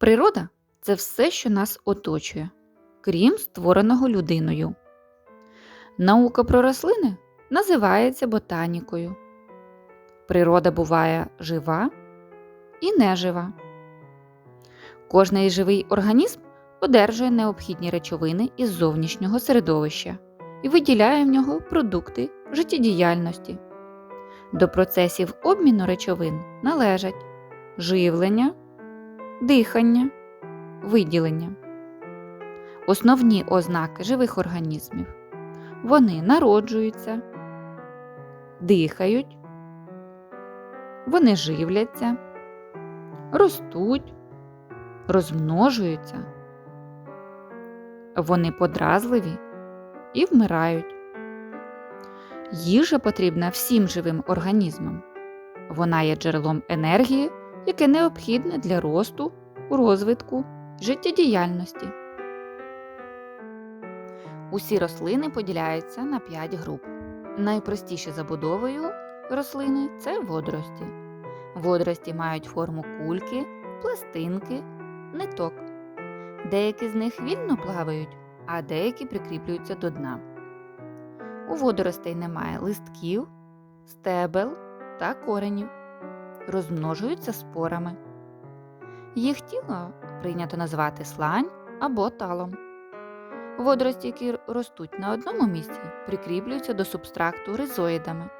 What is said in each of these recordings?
Природа це все, що нас оточує, крім створеного людиною. Наука про рослини називається ботанікою. Природа буває жива і нежива. Кожний живий організм одержує необхідні речовини із зовнішнього середовища і виділяє в нього продукти життєдіяльності. До процесів обміну речовин належать живлення, дихання, виділення. Основні ознаки живих організмів вони народжуються, дихають, вони живляться, ростуть, розмножуються, вони подразливі і вмирають. Їжа потрібна всім живим організмам. Вона є джерелом енергії, яке необхідне для росту, розвитку, життєдіяльності. Усі рослини поділяються на 5 груп. Найпростіші забудовою рослини це водорості. Водорості мають форму кульки, пластинки, ниток. Деякі з них вільно плавають, а деякі прикріплюються до дна. У водоростей немає листків, стебел та коренів. Розмножуються спорами. Їх тіло прийнято назвати слань або талом. Водорості, які ростуть на одному місці, прикріплюються до субстракту ризоїдами.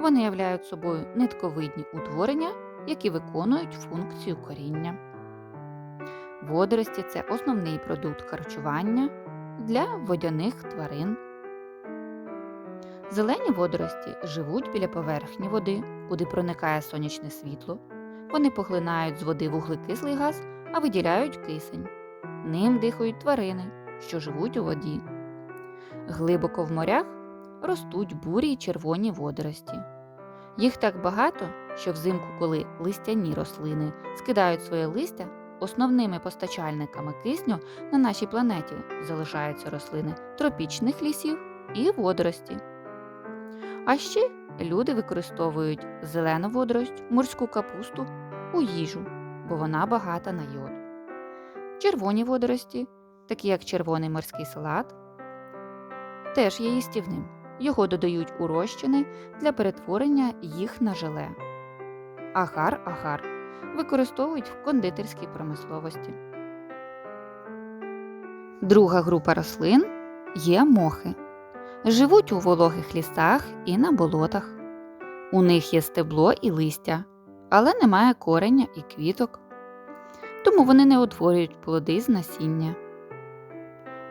Вони являють собою нитковидні утворення, які виконують функцію коріння. Водорості це основний продукт харчування для водяних тварин. Зелені водорості живуть біля поверхні води, куди проникає сонячне світло. Вони поглинають з води вуглекислий газ, а виділяють кисень. Ним дихають тварини, що живуть у воді. Глибоко в морях ростуть бурі й червоні водорості. Їх так багато, що взимку, коли листяні рослини скидають своє листя, основними постачальниками кисню на нашій планеті залишаються рослини тропічних лісів і водорості. А ще люди використовують зелену водорость, морську капусту у їжу, бо вона багата на йод. Червоні водорості, такі як червоний морський салат, теж є їстівним. Його додають у розчини для перетворення їх на желе. Агар-агар використовують в кондитерській промисловості. Друга група рослин є мохи. Живуть у вологих лісах і на болотах. У них є стебло і листя, але немає кореня і квіток. Тому вони не утворюють плоди з насіння.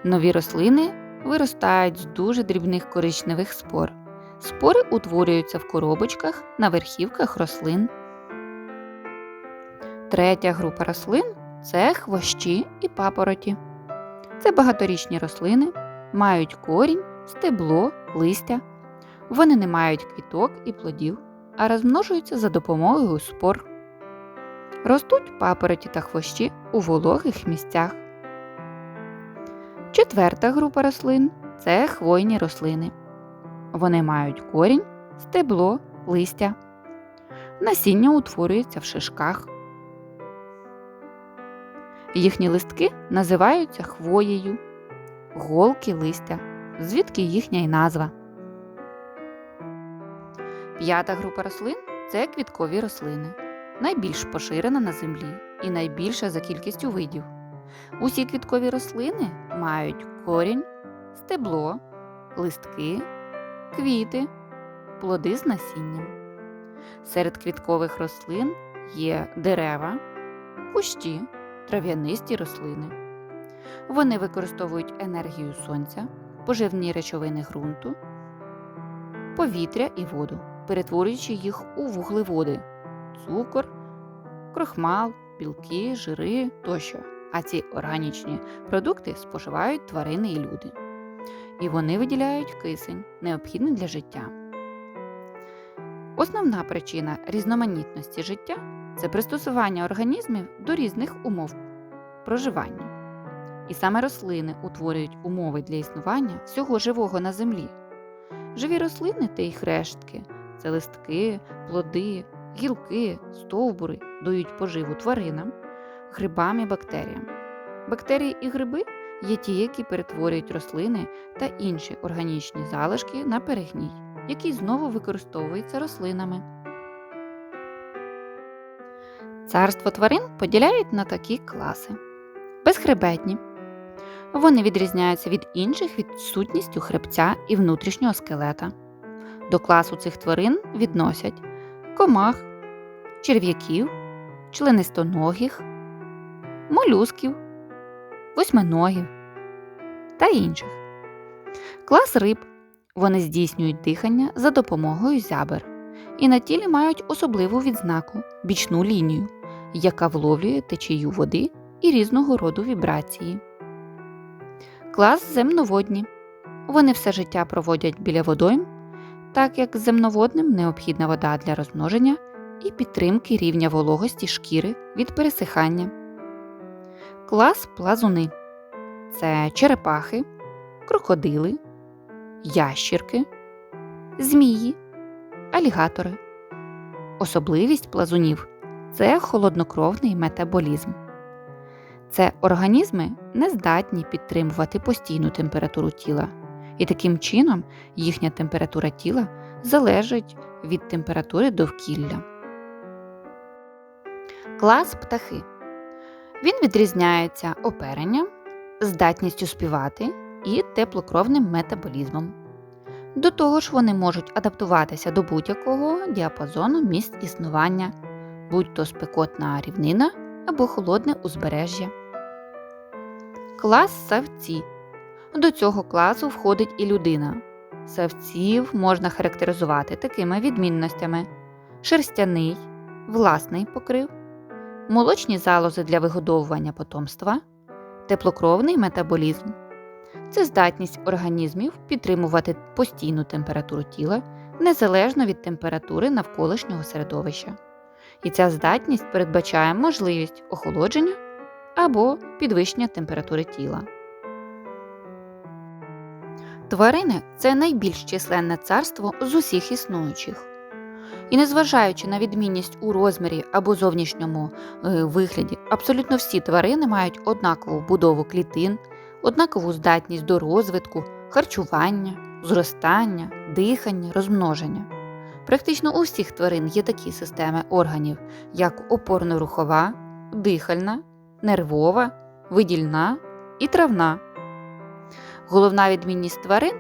Нові рослини виростають з дуже дрібних коричневих спор. Спори утворюються в коробочках на верхівках рослин. Третя група рослин це хвощі і папороті. Це багаторічні рослини, мають корінь, стебло, листя. Вони не мають квіток і плодів, а розмножуються за допомогою спор. Ростуть папороті та хвощі у вологих місцях. Четверта група рослин це хвойні рослини. Вони мають корінь, стебло, листя. Насіння утворюється в шишках. Їхні листки називаються хвоєю, голки листя, звідки їхня й назва. П'ята група рослин це квіткові рослини, найбільш поширена на землі і найбільша за кількістю видів. Усі квіткові рослини мають корінь, стебло, листки, квіти, плоди з насінням. Серед квіткових рослин є дерева, кущі, трав'янисті рослини. Вони використовують енергію сонця, поживні речовини ґрунту, повітря і воду, перетворюючи їх у вуглеводи, цукор, крохмал, білки, жири тощо. А ці органічні продукти споживають тварини і люди. І вони виділяють кисень, необхідний для життя. Основна причина різноманітності життя це пристосування організмів до різних умов проживання. І саме рослини утворюють умови для існування всього живого на землі. Живі рослини та їх рештки це листки, плоди, гілки, стовбури дають поживу тваринам, грибам і бактеріям. Бактерії і гриби є ті, які перетворюють рослини та інші органічні залишки на перегній, який знову використовується рослинами. Царство тварин поділяють на такі класи: безхребетні. Вони відрізняються від інших відсутністю хребця і внутрішнього скелета. До класу цих тварин відносять комах, черв'яків, членистоногих, молюсків, восьминогів та інших. Клас риб. Вони здійснюють дихання за допомогою зябер і на тілі мають особливу відзнаку бічну лінію, яка вловлює течію води і різного роду вібрації. Клас земноводні. Вони все життя проводять біля водойм, так як земноводним необхідна вода для розмноження і підтримки рівня вологості шкіри від пересихання. Клас плазуни це черепахи, крокодили, ящірки, змії, алігатори. Особливість плазунів це холоднокровний метаболізм. Це організми не здатні підтримувати постійну температуру тіла, і таким чином їхня температура тіла залежить від температури довкілля. Клас птахи. Він відрізняється оперенням, здатністю співати і теплокровним метаболізмом. До того ж, вони можуть адаптуватися до будь-якого діапазону місць існування, будь то спекотна рівнина або холодне узбережжя. Клас савці. До цього класу входить і людина. Савців можна характеризувати такими відмінностями: шерстяний, власний покрив, молочні залози для вигодовування потомства, теплокровний метаболізм. Це здатність організмів підтримувати постійну температуру тіла незалежно від температури навколишнього середовища. І ця здатність передбачає можливість охолодження або підвищення температури тіла. Тварини це найбільш численне царство з усіх існуючих. І незважаючи на відмінність у розмірі або зовнішньому е, вигляді, абсолютно всі тварини мають однакову будову клітин, однакову здатність до розвитку, харчування, зростання, дихання, розмноження. Практично у всіх тварин є такі системи органів, як опорно-рухова, дихальна, нервова, видільна і травна. Головна відмінність тварин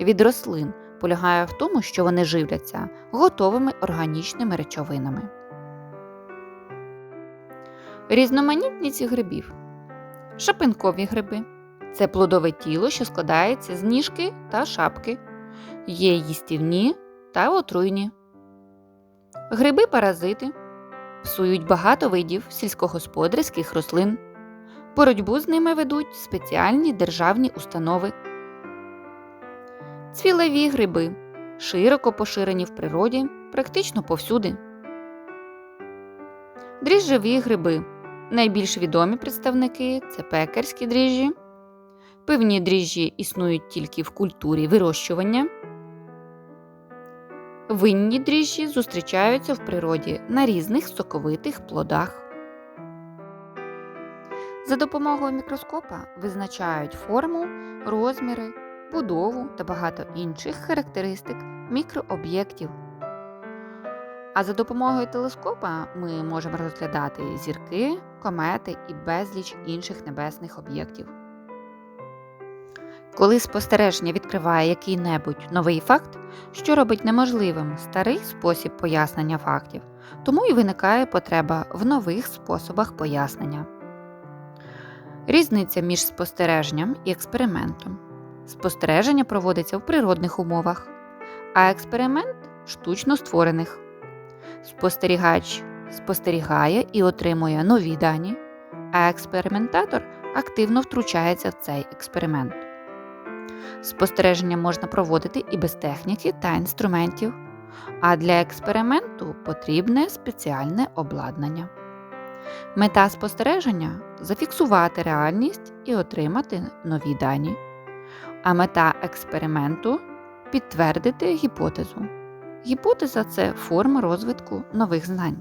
від рослин полягає в тому, що вони живляться готовими органічними речовинами. Різноманітність грибів. Шапинкові гриби це плодове тіло, що складається з ніжки та шапки. Є їстівні та отруйні. Гриби паразити псують багато видів сільськогосподарських рослин. Боротьбу з ними ведуть спеціальні державні установи. Цвілеві гриби широко поширені в природі практично повсюди. Дріжджові гриби. Найбільш відомі представники це пекарські дріжджі. Певні дріжджі існують тільки в культурі вирощування. Винні дріжджі зустрічаються в природі на різних соковитих плодах. За допомогою мікроскопа визначають форму, розміри, будову та багато інших характеристик мікрооб'єктів. А за допомогою телескопа ми можемо розглядати зірки, комети і безліч інших небесних об'єктів. Коли спостереження відкриває який-небудь новий факт, що робить неможливим старий спосіб пояснення фактів, тому і виникає потреба в нових способах пояснення. Різниця між спостереженням і експериментом. Спостереження проводиться в природних умовах, а експеримент штучно створених. Спостерігач спостерігає і отримує нові дані, а експериментатор активно втручається в цей експеримент. Спостереження можна проводити і без техніки та інструментів, а для експерименту потрібне спеціальне обладнання. Мета спостереження зафіксувати реальність і отримати нові дані, а мета експерименту підтвердити гіпотезу. Гіпотеза це форма розвитку нових знань.